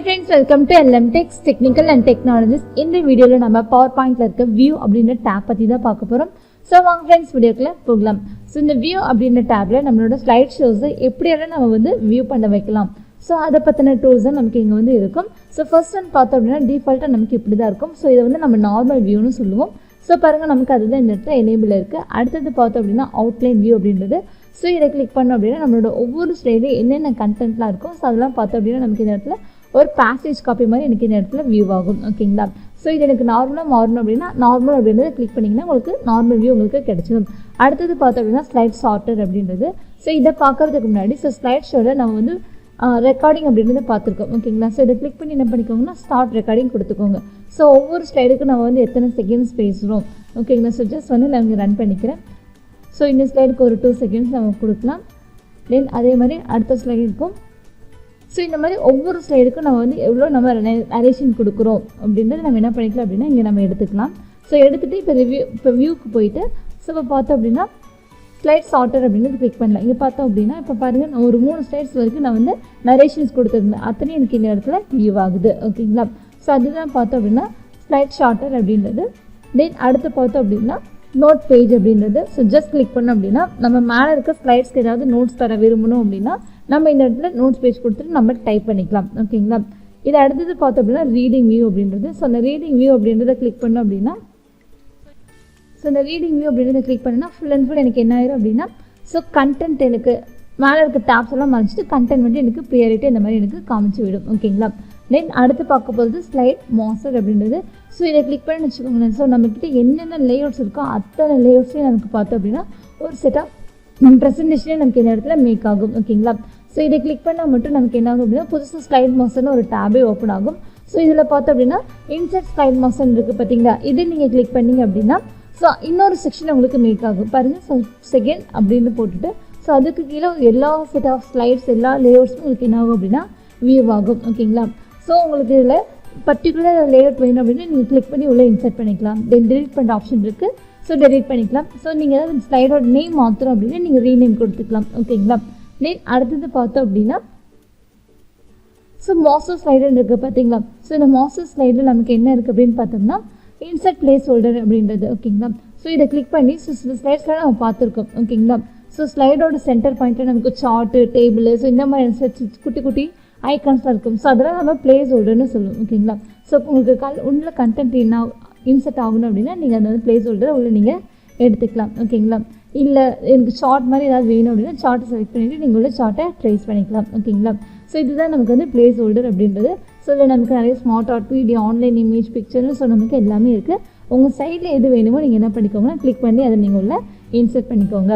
Hi friends welcome to L M techs technical and technologies இந்த வீடியோவில் நம்ம power பாயிண்டில் இருக்க வியூ அப்படின்ற டேப் பற்றி தான் பார்க்க போகிறோம் ஸோ வாங்க ஃப்ரெண்ட்ஸ் வீடியோக்குள்ளே போகலாம். ஸோ இந்த வியூ அப்படின்ற டேப்பில் நம்மளோட ஸ்லைட் ஷோஸை எப்படியெல்லாம் நம்ம வந்து வியூ பண்ண வைக்கலாம். ஸோ அதை பற்றின டூல்ஸ் தான் நமக்கு இங்கே வந்து இருக்கும். ஸோ ஃபர்ஸ்ட் ஒன் பார்த்தோம் அப்படின்னா டிஃபால்ட்டாக நமக்கு இப்படி தான் இருக்கும். ஸோ இதை வந்து நம்ம நார்மல் வியூன்னு சொல்லுவோம். ஸோ பாருங்கள் நமக்கு அதுதான் இந்த இடத்துல எனேபிள் இருக்குது அடுத்தது பார்த்தோம் அப்படின்னா அவுட்லைன் வியூ அப்படின்றது. ஸோ இதை கிளிக் பண்ணோம் அப்படின்னா நம்மளோட ஒவ்வொரு ஸ்லைட்லையும் என்னென்ன கண்டென்ட்லாம் இருக்கும் ஸோ அதெல்லாம் பார்த்தோம் அப்படின்னா நமக்கு இந்த இடத்துல ஒரு பேசேஜ் காப்பி மாதிரி எனக்கு இந்த இடத்துல வியூ ஆகும். ஓகேங்களா ஸோ இது எனக்கு நார்மலாக மாறணும் அப்படின்னா நார்மல் அப்படின்றத கிளிக் பண்ணிங்கன்னா உங்களுக்கு நார்மல் வியூ உங்களுக்கு கிடைச்சிடும் அடுத்தது பார்த்தோம் அப்படின்னா ஸ்லைட் சார்ட்டர் அப்படின்றது. ஸோ இதை பார்க்கறதுக்கு முன்னாடி ஸோ ஸ்லைட் ஷோவில் நம்ம வந்து ரெக்கார்டிங் அப்படின்றத பார்த்துருக்கோம். ஓகேங்களா ஸோ இதை கிளிக் பண்ணி என்ன பண்ணிக்கோங்கன்னா ஸ்டார்ட் ரெக்கார்டிங் கொடுத்துக்கோங்க. ஸோ ஒவ்வொரு ஸ்லைடுக்கு நம்ம வந்து எத்தனை செகண்ட்ஸ் பேசுகிறோம் ஓகேங்களா ஸோ ஜஸ்ட் வந்து நான் இங்கே ரன் பண்ணிக்கிறேன். ஸோ இந்த ஸ்லைடுக்கு ஒரு டூ செகண்ட்ஸ் நம்ம கொடுக்கலாம். தென் அதே மாதிரி அடுத்த ஸ்லைடுக்கும் ஸோ இந்த மாதிரி ஒவ்வொரு ஸ்லைடுக்கும் நம்ம வந்து எவ்வளோ நம்ம நரேஷன் கொடுக்குறோம் அப்படின்றது நம்ம என்ன பண்ணிக்கலாம் அப்படின்னா இங்கே நம்ம எடுத்துக்கலாம். ஸோ எடுத்துகிட்டு இப்போ ரிவ்யூ இப்போ வியூக்கு போயிட்டு ஸோ இப்போ பார்த்தோம் அப்படின்னா ஸ்லைட் சார்ட்டர் அப்படின்றது கிளிக் பண்ணலாம். இங்கே பார்த்தோம் அப்படின்னா இப்போ பாருங்கள் நான் ஒரு மூணு ஸ்லைட்ஸ் வரைக்கும் நான் வந்து நரேஷன்ஸ் கொடுத்துருந்தேன். அத்தனையும் எனக்கு இந்த இடத்துல வியூ ஆகுது. ஓகேங்களா? ஸோ அதுதான் பார்த்தோம் அப்படின்னா ஸ்லைட் ஷார்ட்டர் அப்படின்றது. தென் அடுத்து பார்த்தோம் அப்படின்னா நோட் பேஜ் அப்படின்றது. ஸோ ஜஸ்ட் கிளிக் பண்ணோம் அப்படின்னா நம்ம மேலே இருக்க ஸ்லைட்ஸ்க்கு ஏதாவது நோட்ஸ் தர விரும்பணும் அப்படின்னா நம்ம இந்த இடத்துல நோட்ஸ் ஸ்பேஸ் கொடுத்துட்டு நம்ம டைப் பண்ணிக்கலாம். ஓகேங்களா இது அடுத்தது பார்த்தோம் அப்படின்னா ரீடிங் வியூ அப்படின்றது. ஸோ அந்த ரீடிங் வியூ அப்படின்றத கிளிக் பண்ணோம் அப்படின்னா ஸோ இந்த ரீடிங் வியூ அப்படின்றத கிளிக் பண்ணினா ஃபுல் அண்ட் ஃபுல் எனக்கு என்ன ஆயிரும் அப்படின்னா ஸோ கண்டென்ட் எனக்கு மேலே இருக்க டேப்ஸ் எல்லாம் மறைச்சிட்டு கண்டென்ட் வந்து எனக்கு ப்ரியாரிட்டி இந்த மாதிரி எனக்கு காமிச்சு விடும். ஓகேங்களா தென் அடுத்து பார்க்க போகிறது ஸ்லைட் மாஸ்டர் அப்படின்றது. ஸோ இதை கிளிக் பண்ணி வச்சுக்கோங்களேன். ஸோ நம்மக்கிட்ட என்னென்ன லேஅவுட்ஸ் இருக்கோ அத்தனை லேஅவுட்ஸையும் நமக்கு பார்த்தோம் அப்படின்னா ஒரு செட் ஆஃப் நம்ம ப்ரெசன்டேஷனே நமக்கு இந்த இடத்துல மேக் ஆகும். ஓகேங்களா ஸோ இதை கிளிக் பண்ணால் மட்டும் நமக்கு என்ன ஆகும் அப்படின்னா புதுசாக ஸ்லைட் மாஸ்டர்னு ஒரு டேபே ஓப்பன் ஆகும். ஸோ இதில் பார்த்தோம் அப்படின்னா இன்சர்ட் ஸ்லைட் மாஸ்டர் இருக்குது பார்த்தீங்களா? இதை நீங்கள் கிளிக் பண்ணீங்க அப்படின்னா ஸோ இன்னொரு செக்ஷன் உங்களுக்கு மேக் ஆகும். பாருங்கள் ஸோ செகண்ட் அப்படின்னு போட்டுட்டு ஸோ அதுக்கு கீழே எல்லா செட் ஆஃப் ஸ்லைட்ஸ் எல்லா லேஅவுட்ஸும் உங்களுக்கு என்ன ஆகும் அப்படின்னா வியூ ஆகும். ஓகேங்களா ஸோ உங்களுக்கு இதில் பர்டிகுலர் லேஅவுட் வேணும் அப்படின்னு நீங்கள் கிளிக் பண்ணி உள்ளே இன்சர்ட் பண்ணிக்கலாம். தென் டெலிட் பண்ணுற ஆப்ஷன் இருக்குது ஸோ டெலிட் பண்ணிக்கலாம். ஸோ நீங்கள் ஏதாவது ஸ்லைடோட நேம் மாற்றணும் அப்படின்னா நீங்கள் ரீநேம் கொடுத்துக்கலாம். ஓகேங்களா தென் அடுத்தது பார்த்தோம் அப்படின்னா ஸோ மாஸ்டர் ஸ்லைடுன்னு இருக்குது பார்த்தீங்களா? ஸோ இந்த மாஸ்டர் ஸ்லைடில் நமக்கு என்ன இருக்குது அப்படின்னு பார்த்தோம்னா இன்சர்ட் பிளேஸ் ஹோல்டர் அப்படின்றது ஓகேங்களா ஸோ இதை கிளிக் பண்ணி ஸோ சில ஸ்லைட்ஸ்லாம் நம்ம பார்த்துருக்கோம் ஓகேங்களா ஸோ ஸ்லைடோட சென்டர் பாயிண்ட்டில் நமக்கு சார்ட்டு டேபிள் ஸோ இந்த மாதிரி குட்டி குட்டி ஐக்கான்ஸ்லாம் இருக்கும். ஸோ அதெல்லாம் நம்ம பிளேஸ் ஹோல்டர்னு சொல்லுவோம் ஓகேங்களா ஸோ உங்களுக்கு கல் உள்ள கண்டென்ட் என்ன இன்சர்ட் ஆகணும் அப்படின்னா நீங்கள் அந்த பிளேஸ் ஹோல்டரை உள்ள நீங்கள் எடுத்துக்கலாம் ஓகேங்களா இல்லை எனக்கு சார்ட் மாதிரி ஏதாவது வேணும் அப்படின்னா சார்ட்டை செலக்ட் பண்ணிவிட்டு நீங்கள் உள்ள சார்ட்டை ட்ரேஸ் பண்ணிக்கலாம் ஓகேங்களா ஸோ இதுதான் நமக்கு வந்து பிளேஸ் ஹோல்டர் அப்படின்றது. ஸோ இல்லை நமக்கு நிறைய smart art video online image பிக்சர்னு so நமக்கு எல்லாமே இருக்குது உங்கள் சைடில் எது வேணுமோ நீங்கள் என்ன பண்ணிக்கோங்கன்னா கிளிக் பண்ணி அதை நீங்கள் உள்ள இன்சர்ட் பண்ணிக்கோங்க.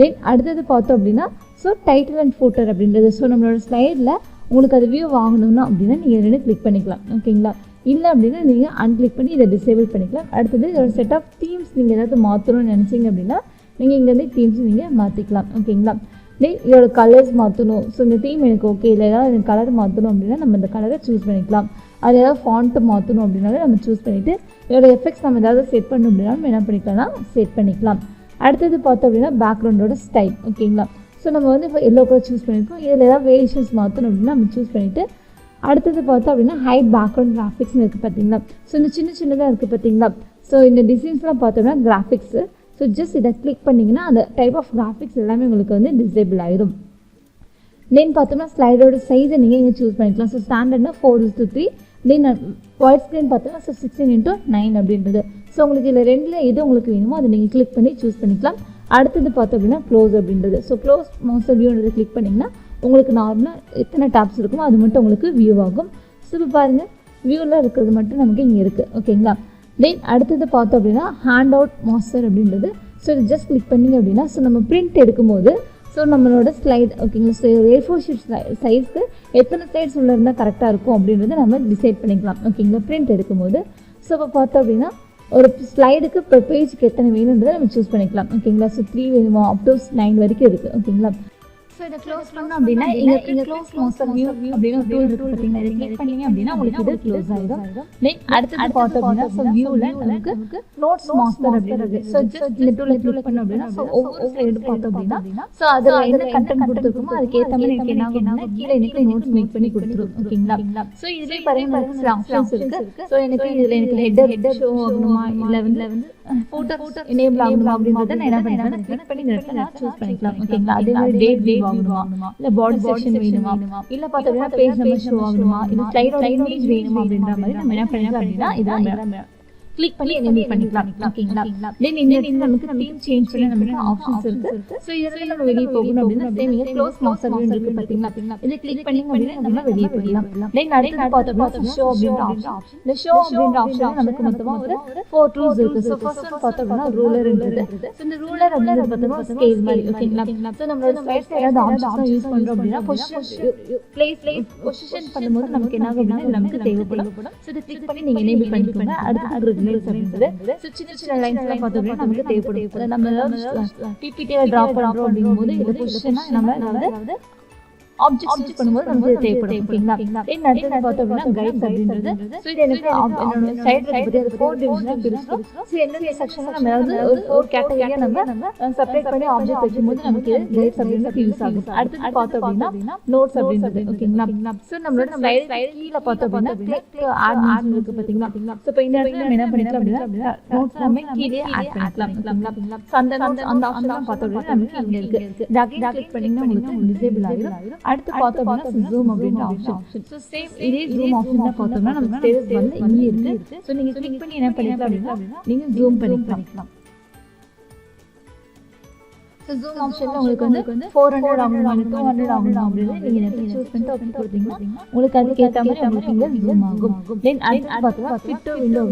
தென் அடுத்தது பார்த்தோம் அப்படின்னா ஸோ டைட்டில் அண்ட் ஃபோட்டர் அப்படின்றது. ஸோ நம்மளோட ஸ்லைடில் உங்களுக்கு அது வியூ வாங்கணும்னா அப்படின்னா நீங்கள் ரெண்டு கிளிக் பண்ணிக்கலாம் ஓகேங்களா இல்லை அப்படின்னா நீங்கள் அன்கிளிக் பண்ணி இதை டிசேபிள் பண்ணிக்கலாம். அடுத்தது இதோட செட் ஆஃப் தீம்ஸ் நீங்கள் ஏதாவது மாற்றணும்னு நினச்சிங்க அப்படின்னா நீங்கள் இங்கேருந்து தீம்ஸ் நீங்கள் மாற்றிக்கலாம் ஓகேங்களா தென் இதோட கலர்ஸ் மாற்றணும் ஸோ இந்த தீம் எனக்கு ஓகே இல்லை ஏதாவது எனக்கு கலர் மாற்றணும் அப்படின்னா நம்ம இந்த கலரை சூஸ் பண்ணிக்கலாம். அது ஏதாவது ஃபாண்ட்டு மாற்றணும் அப்படின்னாலும் நம்ம சூஸ் பண்ணிவிட்டு இதோட எஃபெக்ட்ஸ் நம்ம ஏதாவது செட் பண்ணணும் அப்படின்னா நம்ம என்ன பண்ணிக்கலாம்னா செட் பண்ணிக்கலாம். அடுத்தது பார்த்தோம் அப்படின்னா பேக்ரவுண்டோட ஸ்டைல் ஓகேங்களா ஸோ நம்ம வந்து இப்போ எல்லோ கலர் சூஸ் பண்ணியிருக்கோம் இதில் ஏதாவது வேரியேஷன்ஸ் மாற்றணும் அப்படின்னா நம்ம சூஸ் பண்ணிவிட்டு அடுத்தது பார்த்தோம் அப்படின்னா ஹை பேக்ரவுண்ட் கிராஃபிக்ஸ்னு இருக்குது பார்த்தீங்களா? ஸோ இந்த சின்ன சின்னதாக இருக்குது பார்த்தீங்களா? ஸோ இந்த டிசைன்ஸ்லாம் பார்த்தோம்னா கிராஃபிக்ஸு ஸோ ஜஸ்ட் இதை கிளிக் பண்ணிங்கன்னா அந்த டைப் ஆஃப் கிராஃபிக்ஸ் எல்லாமே உங்களுக்கு வந்து டிசேபிள் ஆயிடும் தென் பார்த்தோம்னா ஸ்லைடோட சைஸை நீங்கள் இங்கே சூஸ் பண்ணிக்கலாம். So ஸ்டாண்டர்ட்னா four is to three then white screen பார்த்தோம்னா ஸோ சிக்ஸ்டீன் இன்ட்டு நைன் அப்படின்றது. ஸோ உங்களுக்கு இதில் ரெண்டில் எது உங்களுக்கு வேணுமோ அதை நீங்கள் கிளிக் பண்ணி சூஸ் பண்ணிக்கலாம். அடுத்தது பார்த்தோம் அப்படின்னா க்ளோஸ் அப்படின்றது. ஸோ க்ளோஸ் மோஸ்ட் வியூன்றது கிளிக் பண்ணிங்கன்னா உங்களுக்கு நார்மலாக எத்தனை டேப்ஸ் இருக்குமோ அது மட்டும் உங்களுக்கு வியூ ஆகும். ஸோ இப்போ பாருங்கள் வியூவில் இருக்கிறது மட்டும் நமக்கு இங்கே இருக்குது ஓகேங்களா தென் அடுத்தது பார்த்தோம் அப்படின்னா ஹேண்ட் அவுட் மாஸ்டர் அப்படின்றது. ஸோ இது ஜஸ்ட் கிளிக் பண்ணிங்க அப்படின்னா ஸோ நம்ம பிரிண்ட் எடுக்கும்போது ஸோ நம்மளோட ஸ்லைட் ஓகேங்களா ஸோ ஏ ஃபோர் ஷீட் சைஸ்க்கு எத்தனை ஸ்லைட்ஸ் உள்ள இருந்தால் கரெக்டாக இருக்கும் அப்படின்றத நம்ம டிசைட் பண்ணிக்கலாம். ஓகேங்களா பிரிண்ட் எடுக்கும்போது. ஸோ இப்போ பார்த்தோம் அப்படின்னா ஒரு ஸ்லைடுக்கு இப்போ பேஜுக்கு எத்தனை வேணுன்றதை நம்ம சூஸ் பண்ணிக்கலாம். ஓகேங்களா ஸோ த்ரீ வேணுமா? அப் டு நைன் வரைக்கும் இருக்குது ஓகேங்களா ஸோ இதை க்ளோஸ் பண்ணோம் அப்படின்னா இங்கே இங்கே க்ளோஸ் மாஸ்டர் வியூ அப்படின்னு ஒரு டூல் இருக்கு பார்த்தீங்கன்னா இதை கிளிக் பண்ணீங்க அப்படின்னா உங்களுக்கு இது க்ளோஸ் ஆகிடும் தென் அடுத்தது பார்த்தோம் அப்படின்னா ஸோ வியூவில் நமக்கு நோட்ஸ் மாஸ்டர் அப்படின்றது. ஸோ ஜஸ்ட் இந்த டூலை கிளிக் பண்ணோம் அப்படின்னா ஸோ ஒவ்வொரு ஸ்லைடு பார்த்தோம் அப்படின்னா ஸோ அதில் என்ன கண்டென்ட் கொடுத்துருக்குமோ அதுக்கு ஏற்ற மாதிரி எனக்கு என்ன ஆகும்னா கீழே எனக்கு நோட்ஸ் மேக் பண்ணி கொடுத்துரும் ஓகேங்களா? ஸோ இதுலேயே பாருங்க எனக்கு சில ஆப்ஷன்ஸ் இருக்கு. ஸோ எனக்கு இதில் எனக்கு ஹெட்டர் ஹெட்டர் ஷோ ஆகணுமா இல்லை வந்து ஃபோட்டோ எனேபிள் ஆகணுமா அப்படின்றத நான் என்ன கிளிக் பண்ணி சூஸ் பண்ணிக்கலாம். ஓகேங்களா அதே மாதிரி டேட் டேட் ஆகணுமா இல்ல பாடி செக்ஷன் வேணுமா? இல்ல பார்த்தீங்கன்னா பேஜ் நம்பர் ஷோ ஆகணுமா? இல்ல ஸ்லைடோட இமேஜ் வேணுமா அப்படின்ற மாதிரி நம்ம என்ன பண்ணிக்கலாம் அப்படின்னா இதான் கிளிக் பண்ணி எனேபிள் பண்ணிக்கலாம் ஓகேங்களா? தென் இந்த இடத்துல நமக்கு தீம் சேஞ்ச் பண்ண நமக்கு ஆப்ஷன்ஸ் இருக்கு. சோ இதுல நம்ம வெளிய போகணும் அப்படின்னா சேம் இங்க க்ளோஸ் மாஸ்டர் வியூ இருக்கு பாத்தீங்களா? இதை கிளிக் பண்ணி அப்படின்னா நம்ம வெளிய போகலாம் தென் அடுத்து பார்த்தோம்னா ஷோ அப்படின்ற ஆப்ஷன் இந்த ஷோ அப்படின்ற ஆப்ஷன் நமக்கு மொத்தமா ஒரு ஃபோர் டூல்ஸ் இருக்கு. சோ ஃபர்ஸ்ட் ஒன் பார்த்தோம் அப்படின்னா ரூலர்ன்றது சோ இந்த ரூலர் அப்படின்றது பார்த்தோம்னா ஸ்கேல் மாதிரி ஓகேங்களா? சோ நம்மளோட ஸ்லைட்ஸ் ஏதாவது ஆப்ஷன்ஸ் யூஸ் பண்றோம் அப்படின்னா பொசிஷன் பிளேஸ் பொசிஷன் பண்ணும்போது நமக்கு என்ன ஆகும் அப்படின்னா நமக்கு தேவைப்படும் சோ இதை கிளிக் பண்ணி நீங்க எனேபிள் பண்ணிக்கோங்க அடுத்து அப்படின்றது சோ சின்ன சின்ன லைன்ஸ் எல்லாம் பார்த்தோம் அப்படின்னா நமக்கு தேவைப்படும். நம்ம பிபிடில டிராப் பண்றோம் அப்படிங்கும்போது இந்த நம்ம வந்து ஆப்ஜெக்ட் யூஸ் பண்ணும்போது நமக்கு இது தேவைப்படும். ஓகேங்களா தென் அடுத்தது பார்த்தோம் அப்படின்னா கைட்ஸ் அப்படின்றது. ஸோ இது எனக்கு op- என்னோட சைடு பத்தி அது ஃபோர் டிவிஷனாக பிரிச்சோம் ஸோ எந்தெந்த செக்ஷனில் நம்ம ஏதாவது ஒரு ஃபோர் கேட்டகரியாக நம்ம செப்பரேட் பண்ணி ஆப்ஜெக்ட் வைக்கும்போது நமக்கு இது கைட்ஸ் அப்படின்றது யூஸ் ஆகும். அடுத்தது பார்த்தோம் அப்படின்னா நோட்ஸ் அப்படின்றது. ஓகேங்களா ஸோ நம்மளோட ஸ்லைடு கீழே பார்த்தோம் அப்படின்னா கிளிக் ஆட் ஆட் இருக்கு பார்த்தீங்களா? ஸோ இப்போ இந்த இடத்துல நம்ம என்ன பண்ணிக்கலாம் அப்படின்னா நோட்ஸ் நம்ம கீழே ஆட் பண்ணிக்கலாம். ஓகேங்களா ஸோ அந்த notes, அந்த ஆப்ஷன் பார்த்தோம் அப்படின்னா நமக்கு இங்கே இருக்கு இதை கிளிக் பண்ணீங்கன்னா உங்களுக்கு டிசேபிள் ஆகிடும் அடுத்து பார்த்தோம் அப்படின்னா ஜூம் அப்படின்ற ஆப்ஷன் ஸோ சேம் இதே ஜூம் ஆப்ஷன் தான் பார்த்தோம்னா நம்ம ஸ்டேட்டஸ் வந்து இங்கே இருக்கு. ஸோ நீங்க கிளிக் பண்ணி என்ன பண்ணிக்கலாம்? அப்படின்னா நீங்க ஜூம் பண்ணிக்கலாம். ஸோ ஜூம் ஆப்ஷனில் உங்களுக்கு வந்து ஃபோர் ஹண்ட்ரட் ஆகணும் டூ ஹண்ட்ரட் ஆகணும் அப்படின்னு நீங்கள் நெட்டில் சூஸ் பண்ணிட்டு ஓகே கொடுத்தீங்கன்னா உங்களுக்கு அதுக்கு ஏற்ற மாதிரி உங்களுக்கு இங்கே ஜூம் ஆகும். தென் அடுத்து பார்த்தீங்கன்னா ஃபிட் விண்டோ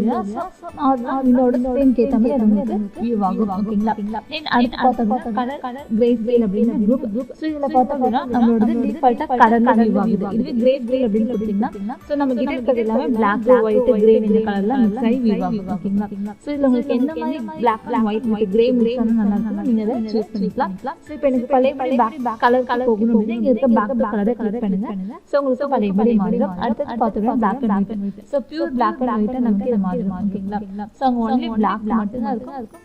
நார்மலாக விண்டோட ஸ்க்ரீனுக்கு ஏற்ற மாதிரி உங்களுக்கு வியூ ஆகும் ஓகேங்களா தென் அடுத்து பார்த்தோம்னா கலர் கலர் கிரேஸ் கிரேல் அப்படின்னு குரூப் குரூப் ஸோ இதில் பார்த்தோம் அப்படின்னா நம்மளோட டிஃபால்ட்டாக கலர் வியூ ஆகுது இதுவே கிரேஸ் கிரேல் அப்படின்னு கொடுத்தீங்கன்னா ஸோ நம்ம கிட்ட இருக்கிறது எல்லாமே பிளாக் ஒயிட் கிரே இந்த கலர்ல மிக்ஸ் ஆகி வியூ ஆகும் ஓகேங்களா ஸோ இதில் உங்களுக்கு எந்த மாதிரி black white with grey mix ஆனா நல்லா இருக்கும் நீங்கள் அதை சூஸ் பண்ணிக்கலாம் ஸோ இப்போ எனக்கு பழைய பழைய பேக் கலர் கலர் போகணும் இங்கே இருக்க. பேக் கலரை கலர் பண்ணுங்க. ஸோ உங்களுக்கு பழைய பழைய மாறிடும் அடுத்தது பார்த்தோம்னா black and white so pure black and ஒயிட்டாக நமக்கு இது மாறிடும் ஓகேங்களா ஸோ அங்கே ஒன்லி பிளாக் மட்டும் தான் இருக்கும்.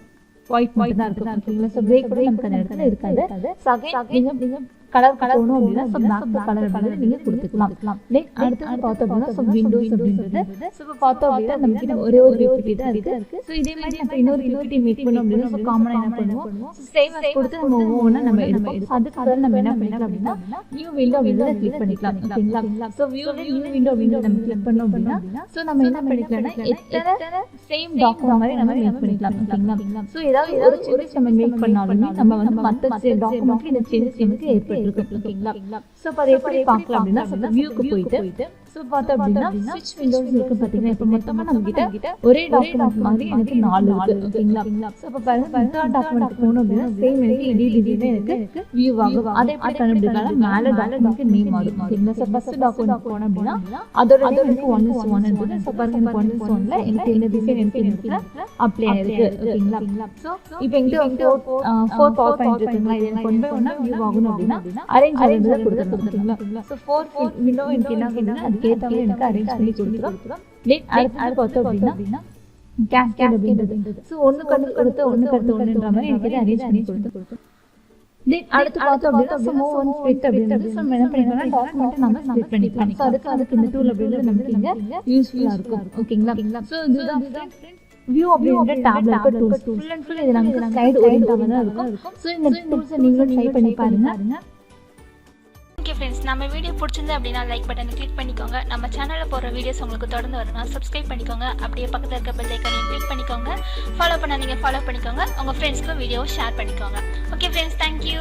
ஒயிட் மட்டும் தான் இருக்கும். ஓகேங்களா ஸோ கிரே கூட நமக்கு அந்த இடத்துல இருக்காது ஸோ அகைன் நீங்கள் கலர் கலர் அப்படின்னா ஸோ பிளாக் கலர் கலர் நீங்கள் கொடுத்துக்கலாம் தென் அடுத்தது பார்த்தோம் அப்படின்னா ஸோ விண்டோஸ் அப்படின்றது ஸோ இப்போ பார்த்தோம் அப்படின்னா நம்ம கிட்ட ஒரே ஒரு பிபிடி தான் இருக்கு ஸோ இதே மாதிரி நம்ம இன்னொரு பிபிடி மேக் பண்ணோம் அப்படின்னா ஸோ காமனாக என்ன பண்ணுவோம் சேவ் கொடுத்து நம்ம ஒவ்வொன்றா நம்ம எடுப்போம் அதுக்கு பதில் நம்ம என்ன பண்ணிக்கலாம் அப்படின்னா நியூ விண்டோ அப்படின்றத கிளிக் பண்ணிக்கலாம் ஓகேங்களா ஸோ வியூல நியூ விண்டோ விண்டோ நம்ம கிளிக் பண்ணோம் அப்படின்னா ஸோ நம்ம என்ன பண்ணிக்கலாம்னா எத்தனை சேம் டாக்குமெண்ட் மாதிரி நம்ம மேக் பண்ணிக்கலாம் ஓகேங்களா ஸோ ஏதாவது ஒரு சேஞ்சஸ் நம்ம மேக் பண்ணாலுமே நம்ம வந்து மற்ற டாக்குமெண்ட்ல இந்த சேஞ்சஸ் நமக்கு ஏற்பட்டிருக்கும் ஓகேங்களா ஸோ அதை எப்படி பார்க்கலாம் அப்படின்னா வியூக்கு போயிட்டு ஸோ பார்த்தோம் அப்படின்னா ஸ்விட்ச் விண்டோஸ் இருக்கு பார்த்தீங்கன்னா இப்போ மொத்தமாக நம்ம கிட்ட ஒரே டாக்குமெண்ட் மாதிரி எனக்கு நாலு இருக்கு ஓகேங்களா? ஸோ இப்போ பாருங்க டாக்குமெண்ட் போகணும் அப்படின்னா சேம் எனக்கு இதே டிசைன் எனக்கு வியூ ஆகும் அதே எப்படி கண்டுபிடிக்கலாம் மேலே நமக்கு நேம் ஆகும் ஓகேங்களா? ஸோ ஃபர்ஸ்ட் டாக்குமெண்ட் போனோம் அப்படின்னா அதோட எனக்கு ஒன் இஸ் ஒன் இருந்தது ஸோ பாருங்க எனக்கு ஒன் இஸ் ஒன்ல எனக்கு இந்த டிசைன் எனக்கு எனக்கு அப்ளை ஆயிருக்கு ஓகேங்களா? ஸோ இப்போ எங்கிட்ட ஃபோர் பவர் பாயிண்ட் இருக்குங்களா இது எனக்கு ஒன் பை ஒன்னா வியூ ஆகணும் அப்படின்னா அரேஞ்ச் அரேஞ்ச் கொடுத்துருக்கோம் ஓகேங்களா ஸோ ஃபோர் விண்டோ எனக்கு என்ன ஆகுதுன்னா அதுக்கு மாதிரி எனக்கு அரேஞ்ச் பண்ணி கொடுத்துரும். தென் அடுத்து பார்த்தோம் அப்படின்னா கேஸ்கேட் அப்படின்றது ஸோ ஒன்று கண்டு கொடுத்து ஒன்று கடுத்து ஒன்றுன்ற மாதிரி எனக்கு அரேஞ்ச் பண்ணி கொடுத்து தென் அடுத்து பார்த்தோம் அப்படின்னா ஸோ மூவ் ஒன் ஸ்பிளிட் அப்படின்றது ஸோ நம்ம என்ன பண்ணிக்கலாம் டாக்குமெண்ட்டை நம்ம ஸ்பிளிட் பண்ணிக்கலாம். ஸோ அதுக்கு அதுக்கு இந்த டூல் அப்படின்றது நமக்கு இங்கே யூஸ்ஃபுல்லாக இருக்கும். ஓகேங்களா? ஸோ இதுதான் வியூ அப்படின்ற டேப்ல இருக்க டூல்ஸ் ஃபுல் அண்ட் ஃபுல் இது நமக்கு சைடு ஓரியன்டாக தான் இருக்கும். ஸோ இந்த டூல்ஸை நீங்களும் ட்ரை பண்ணி பாருங்க. ஓகே ஃப்ரெண்ட்ஸ் நம்ம வீடியோ பிடிச்சிருந்து அப்படின்னா லைக் பட்டனை கிளிக் பண்ணிக்கோங்க. நம்ம சேனலில் போடுற வீடியோஸ் உங்களுக்கு தொடர்ந்து வரணும்னா சப்ஸ்கிரைப் பண்ணிக்கோங்க. அப்படியே பக்கத்தில் இருக்க பெல் ஐக்கனையும் கிளிக் பண்ணிக்கோங்க. ஃபாலோ பண்ண நீங்கள் ஃபாலோ பண்ணிக்கோங்க. உங்கள் ஃப்ரெண்ட்ஸ்க்கும் வீடியோவை ஷேர் பண்ணிக்கோங்க. Okay friends thank you